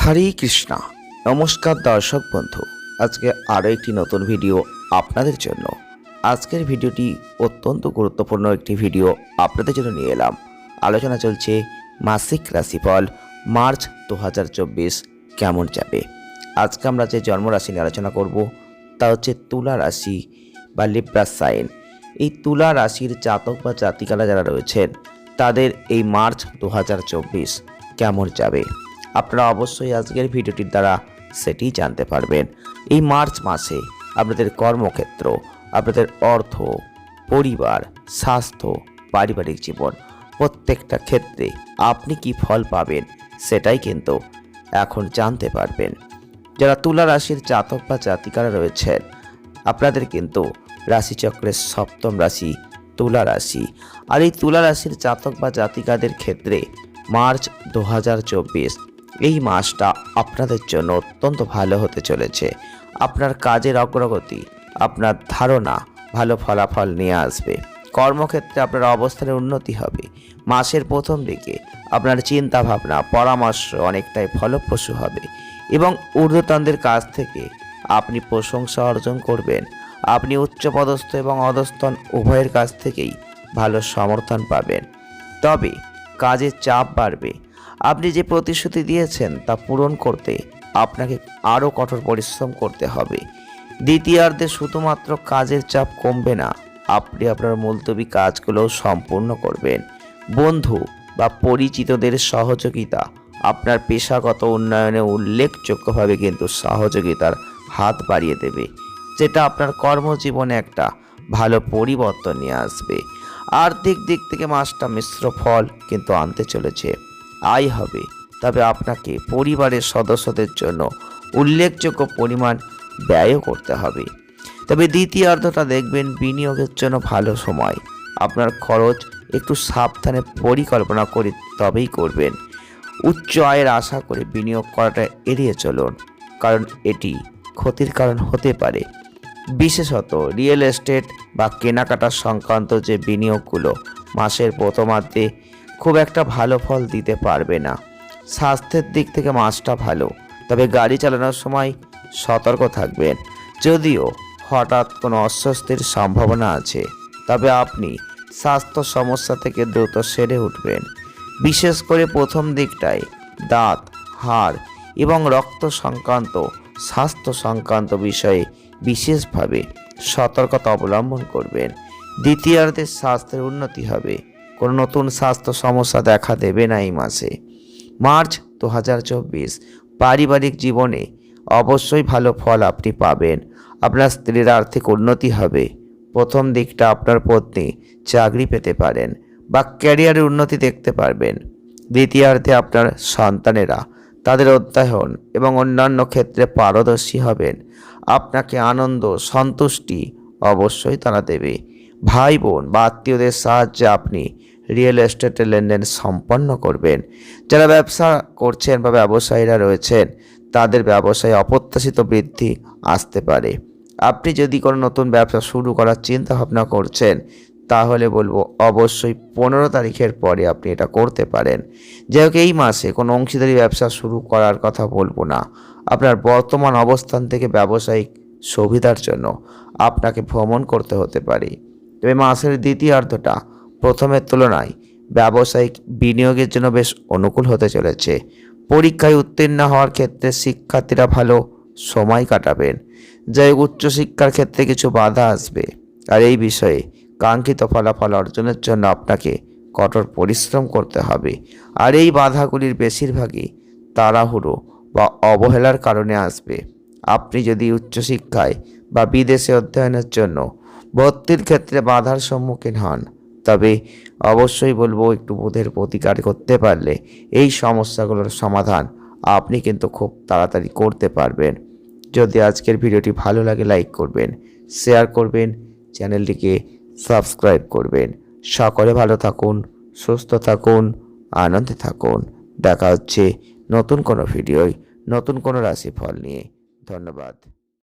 হরে কৃষ্ণা। নমস্কার দর্শক বন্ধু, আজকে আরও একটি নতুন ভিডিও আপনাদের জন্য। আজকের ভিডিওটি অত্যন্ত গুরুত্বপূর্ণ একটি ভিডিও আপনাদের জন্য নিয়ে এলাম। আলোচনা চলছে মাসিক রাশিফল, মার্চ দু হাজার চব্বিশ কেমন যাবে? আজকে আমরা যে জন্মরাশি নিয়ে আলোচনা করব, তা হচ্ছে তুলা রাশি বা লিব্রা সাইন। এই তুলা রাশির জাতক বা জাতিকারা যারা রয়েছেন, তাদের এই মার্চ দু হাজার চব্বিশ কেমন যাবে? আপনারা অবশ্যই আজকের ভিডিওটির দ্বারা সেটি জানতে পারবেন। এই মার্চ মাসে আপনাদের কর্মক্ষেত্র, আপনাদের অর্থ, পরিবার, স্বাস্থ্য, পারিবারিক জীবন, প্রত্যেকটা ক্ষেত্রে আপনি কি ফল পাবেন সেটাই কিন্তু এখন জানতে পারবেন। যারা তুলা রাশির জাতক বা জাতিকারা রয়েছেন, আপনাদের কিন্তু রাশিচক্রের সপ্তম রাশি তুলা রাশি। আর এই তুলা রাশির জাতক বা জাতিকাদের ক্ষেত্রে মার্চ দু হাজার চব্বিশ এই মাসটা আপনাদের জন্য অত্যন্ত ভালো হতে চলেছে। আপনার কাজের অগ্রগতি, আপনার ধারণা ভালো ফলাফল নিয়ে আসবে। কর্মক্ষেত্রে আপনার অবস্থানের উন্নতি হবে। মাসের প্রথম দিকে আপনার চিন্তা ভাবনা পরামর্শ অনেকটাই ফলপ্রসূ হবে এবং ঊর্ধ্বতনদের কাছ থেকে আপনি প্রশংসা অর্জন করবেন। আপনি উচ্চপদস্থ এবং অধস্তন উভয়ের কাছ থেকেই ভালো সমর্থন পাবেন। তবে কাজের চাপ বাড়বে আপনি যে প্রতিশ্রুতি দিয়েছেন তা পূরণ করতে আপনাকে আরও কঠোর পরিশ্রম করতে হবে। দ্বিতীয়ার্ধে শুধুমাত্র কাজের চাপ কমবে না, আপনি আপনার মুলতবি কাজগুলো সম্পূর্ণ করবেন। বন্ধু বা পরিচিতদের সহযোগিতা, আপনার পেশাগত উন্নয়নে উল্লেখযোগ্যভাবে কিন্তু সহযোগিতার হাত বাড়িয়ে দেবে, যেটা আপনার কর্মজীবনে একটা ভালো পরিবর্তন নিয়ে আসবে। আর্থিক দিক থেকে মাসটা মিশ্র ফল কিন্তু আনতে চলেছে। আয় হবে। তবে আপনাকে পরিবারের সদস্যদের জন্য উল্লেখযোগ্য পরিমাণ ব্যয়ও করতে হবে। তবে দ্বিতীয়ার্ধটা দেখবেন বিনিয়োগের জন্য ভালো সময়। আপনার খরচ একটু সাবধানে পরিকল্পনা করে তবেই করবেন। উচ্চ আয়ের আশা করে বিনিয়োগ করাটা এড়িয়ে চলুন, কারণ এটি ক্ষতির কারণ হতে পারে। বিশেষত রিয়েল এস্টেট বা কেনাকাটা সংক্রান্ত যে বিনিয়োগগুলো মাসের প্রথমার্ধে খুব একটা ভালো ফল দিতে পারবে না। স্বাস্থ্যের দিক থেকে মাছটা ভালো, তবে গাড়ি চালানোর সময় সতর্ক থাকবেন। যদিও হঠাৎ কোনো অস্বস্তির সম্ভাবনা আছে, তবে আপনি স্বাস্থ্য সমস্যা থেকে দ্রুত সেরে উঠবেন। বিশেষ করে প্রথম দিকটায় দাঁত, হাড় এবং রক্ত সংক্রান্ত, স্বাস্থ্য সংক্রান্ত বিষয়ে বিশেষভাবে সতর্কতা অবলম্বন করবেন। দ্বিতীয়ার্ধে স্বাস্থ্যের উন্নতি হবে। কোনো নতুন স্বাস্থ্য সমস্যা দেখা দেবে না এই মাসে। মার্চ দু হাজার চব্বিশ। পারিবারিক জীবনে অবশ্যই ভালো ফল আপনি পাবেন। আপনার স্ত্রীর আর্থিক উন্নতি হবে। প্রথম দিকটা আপনার পত্নী চাকরি পেতে পারেন বা ক্যারিয়ারের উন্নতি দেখতে পারবেন। দ্বিতীয়ার্ধে আপনার সন্তানেরা তাদের অধ্যয়ন এবং অন্যান্য ক্ষেত্রে পারদর্শী হবেন। আপনাকে আনন্দ, সন্তুষ্টি অবশ্যই তারা দেবে। ভাই বোন বা আত্মীয়দের সাহায্যে আপনি রিয়েল এস্টেটের লেনদেন সম্পন্ন করবেন। যারা ব্যবসা করছেন বা ব্যবসায়ীরা রয়েছেন, তাদের ব্যবসায় অপ্রত্যাশিত বৃদ্ধি আসতে পারে। আপনি যদি কোনো নতুন ব্যবসা শুরু করার চিন্তা ভাবনা করছেন, তাহলে বলব অবশ্যই পনেরো তারিখের পরে আপনি এটা করতে পারেন। যাই এই মাসে কোনো অংশীদারি ব্যবসা শুরু করার কথা বলব না। আপনার বর্তমান অবস্থান থেকে ব্যবসায়িক সুবিধার জন্য আপনাকে ভ্রমণ করতে হতে পারে। তবে মাসের দ্বিতীয়ার্ধটা প্রথমের তুলনায় ব্যবসায়িক বিনিয়োগের জন্য বেশ অনুকূল হতে চলেছে। পরীক্ষায় উত্তীর্ণ হওয়ার ক্ষেত্রে শিক্ষার্থীরা ভালো সময় কাটাবেন, যাই উচ্চশিক্ষার ক্ষেত্রে কিছু বাধা আসবে। আর এই বিষয়ে কাঙ্ক্ষিত ফলাফল অর্জনের জন্য আপনাকে কঠোর পরিশ্রম করতে হবে। আর এই বাধাগুলির বেশিরভাগই তাড়াহুড়ো বা অবহেলার কারণে আসবে। আপনি যদি উচ্চশিক্ষায় বা বিদেশে অধ্যয়নের জন্য ভর্তির ক্ষেত্রে বাধার সম্মুখীন হন তবে অবশ্যই বলব একটু বোধের প্রতিকার করতে পারলে এই সমস্যাগুলোর সমাধান আপনি কিন্তু খুব তাড়াতাড়ি করতে পারবেন। যদি আজকের ভিডিওটি ভালো লাগে লাইক করবেন, শেয়ার করবেন, চ্যানেলটিকে সাবস্ক্রাইব করবেন। সকলে ভালো থাকুন, সুস্থ থাকুন, আনন্দে থাকুন। দেখা হচ্ছে নতুন কোনো ভিডিওয়, নতুন কোনো রাশিফল নিয়ে। ধন্যবাদ।